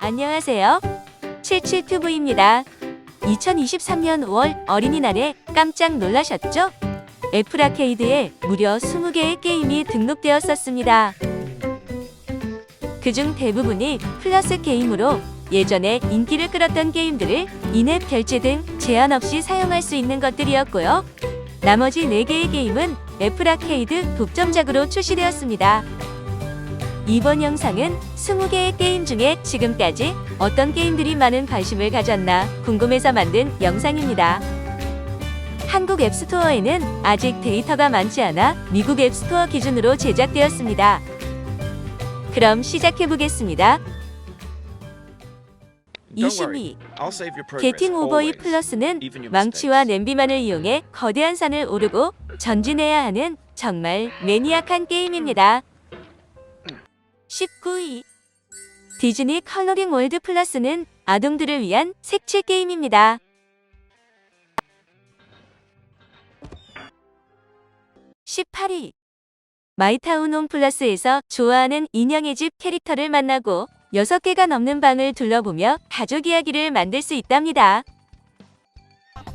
안녕하세요. 77튜브입니다. 2023년 5월 어린이날에 깜짝 놀라셨죠? 애플 아케이드에 무려 20개의 게임이 등록되었었습니다. 그중 대부분이 플러스 게임으로 예전에 인기를 끌었던 게임들을 인앱 결제 등 제한 없이 사용할 수 있는 것들이었고요. 나머지 4개의 게임은 애플 아케이드 독점작으로 출시되었습니다. 이번 영상은 20개의 게임 중에 지금까지 어떤 게임들이 많은 관심을 가졌나 궁금해서 만든 영상입니다. 한국 앱스토어에는 아직 데이터가 많지 않아 미국 앱스토어 기준으로 제작되었습니다. 그럼 시작해 보겠습니다. 22. 게팅 오버이 플러스는 망치와 냄비만을 이용해 거대한 산을 오르고 전진해야 하는 정말 매니악한 게임입니다. 19위 디즈니 컬러링 월드 플러스는 아동들을 위한 색칠 게임입니다. 18위 마이타운 홈 플러스에서 좋아하는 인형의 집 캐릭터를 만나고 6개가 넘는 방을 둘러보며 가족 이야기를 만들 수 있답니다.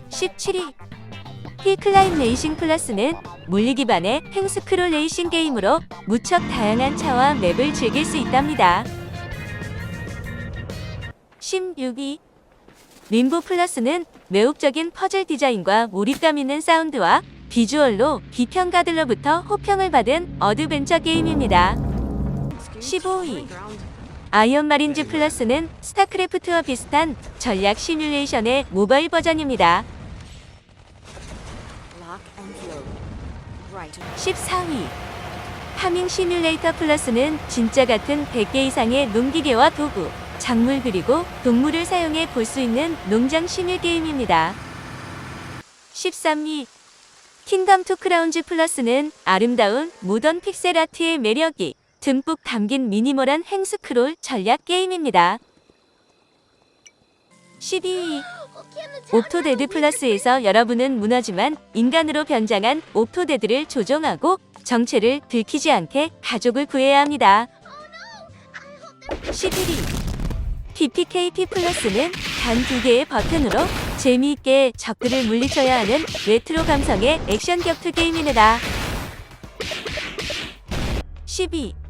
17위 힐클라임 레이싱 플러스는 물리 기반의 횡스크롤 레이싱 게임으로 무척 다양한 차와 맵을 즐길 수 있답니다. 16위 림보 플러스는 매혹적인 퍼즐 디자인과 몰입감 있는 사운드와 비주얼로 비평가들로부터 호평을 받은 어드벤처 게임입니다. 15위 아이언 마린즈 플러스는 스타크래프트와 비슷한 전략 시뮬레이션의 모바일 버전입니다. 14위 파밍 시뮬레이터 플러스는 진짜 같은 100개 이상의 농기계와 도구, 작물 그리고 동물을 사용해 볼 수 있는 농장 시뮬 게임입니다. 13위 킹덤 투 크라운즈 플러스는 아름다운 모던 픽셀 아트의 매력이 듬뿍 담긴 미니멀한 횡스크롤 전략 게임입니다. 12위 옵토데드 플러스에서 여러분은 무너지만 인간으로 변장한 옵토데드를 조종하고 정체를 들키지 않게 가족을 구해야 합니다. 11위 PPKP 플러스는 단 두 개의 버튼으로 재미있게 적들을 물리쳐야 하는 레트로 감성의 액션 격투 게임입니다. 12.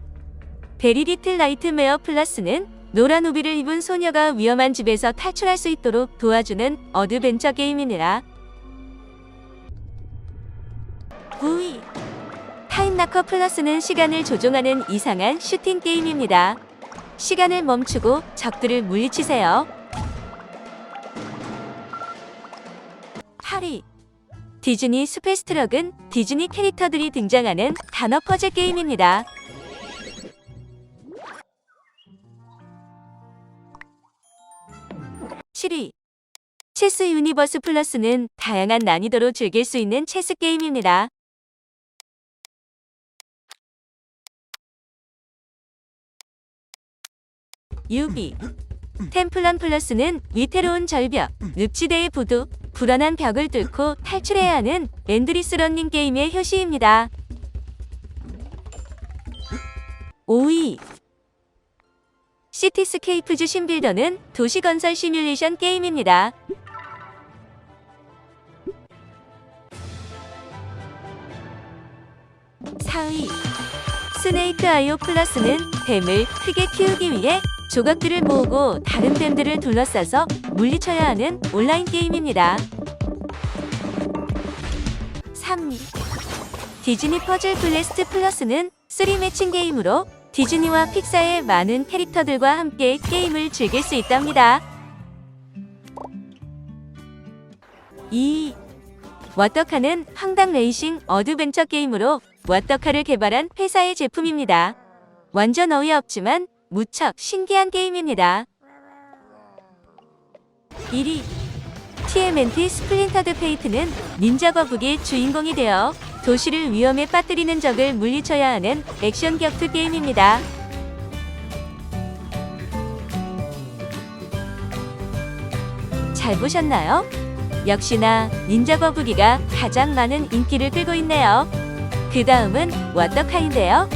베리 리틀 나이트메어 플러스는 노란 우비를 입은 소녀가 위험한 집에서 탈출할 수 있도록 도와주는 어드벤처 게임입니다. 9위 타임나커 플러스는 시간을 조종하는 이상한 슈팅 게임입니다. 시간을 멈추고 적들을 물리치세요. 8위 디즈니 스페이스트럭은 디즈니 캐릭터들이 등장하는 단어 퍼즐 게임입니다. 7위 체스 유니버스 플러스는 다양한 난이도로 즐길 수 있는 체스 게임입니다. 6위 템플런 플러스는 위태로운 절벽, 늪지대의 부두, 불안한 벽을 뚫고 탈출해야 하는 엔드리스 런닝 게임의 효시입니다. 5위 시티스케이프즈 신빌더는 도시건설 시뮬레이션 게임입니다. 4위 스네이크 아이오 플러스는 뱀을 크게 키우기 위해 조각들을 모으고 다른 뱀들을 둘러싸서 물리쳐야 하는 온라인 게임입니다. 3위 디즈니 퍼즐 블래스트 플러스는 3 매칭 게임으로 디즈니와 픽사의 많은 캐릭터들과 함께 게임을 즐길 수 있답니다. 2. 워터카는 황당 레이싱 어드벤처 게임으로 워터카를 개발한 회사의 제품입니다. 완전 어이없지만 무척 신기한 게임입니다. 1위 TMNT 스플린터드 페이트는 닌자 거북이 주인공이 되어 도시를 위험에 빠뜨리는 적을 물리쳐야 하는 액션 격투 게임입니다. 잘 보셨나요? 역시나 닌자 거북이가 가장 많은 인기를 끌고 있네요. 그 다음은 워터카인데요.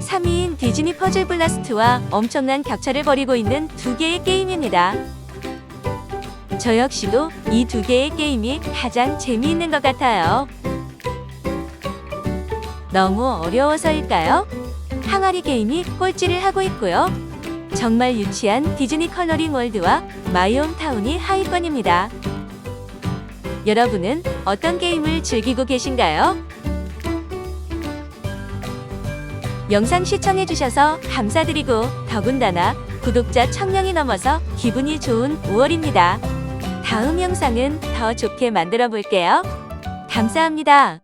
3위인 디즈니 퍼즐 블라스트와 엄청난 격차를 벌이고 있는 두 개의 게임입니다. 저 역시도 이 두 개의 게임이 가장 재미있는 것 같아요. 너무 어려워서일까요? 항아리 게임이 꼴찌를 하고 있고요. 정말 유치한 디즈니 컬러링 월드와 마이홈 타운이 하위권입니다. 여러분은 어떤 게임을 즐기고 계신가요? 영상 시청해주셔서 감사드리고 더군다나 구독자 1000명이 넘어서 기분이 좋은 5월입니다. 다음 영상은 더 좋게 만들어 볼게요. 감사합니다.